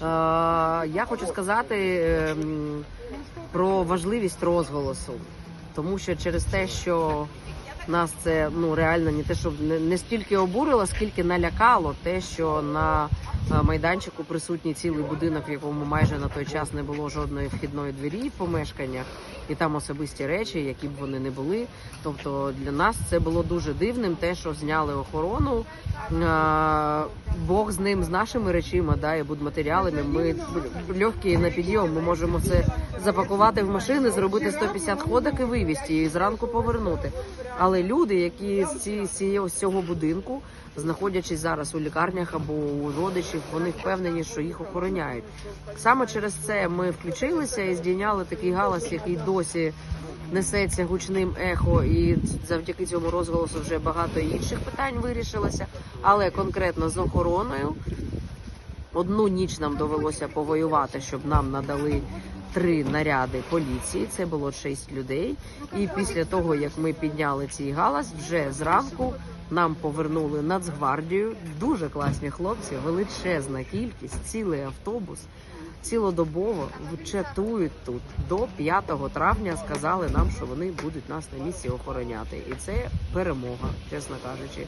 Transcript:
я хочу сказати ем, про важливість розголосу, тому що через те, що нас це ну реально не те, що не, стільки обурило, скільки налякало те, що на е, майданчику присутній цілий будинок, в якому майже на той час не було жодної вхідної двері в помешканнях, і там особисті речі, які б вони не були. Тобто для нас це було дуже дивним, те, що зняли охорону. Е, Бог з ним, з нашими речима, да, і будматеріалами. Ми легкі на підйом. Ми можемо це запакувати в машини, зробити 150 ходок і вивезти, і зранку повернути. Але люди, які з цього будинку, знаходячись зараз у лікарнях або у родичів, вони впевнені, що їх охороняють. Саме через це ми включилися і здійняли такий галас, який досі несеться гучним ехо, і завдяки цьому розголосу вже багато інших питань вирішилося. Але конкретно з охороною одну ніч нам довелося повоювати, щоб нам надали. Три наряди поліції, це було шість людей. І після того, як ми підняли цей галас, вже зранку нам повернули Нацгвардію. Дуже класні хлопці, величезна кількість, цілий автобус. Цілодобово чатують тут до 5 травня. Сказали нам, що вони будуть нас на місці охороняти, і це перемога, чесно кажучи.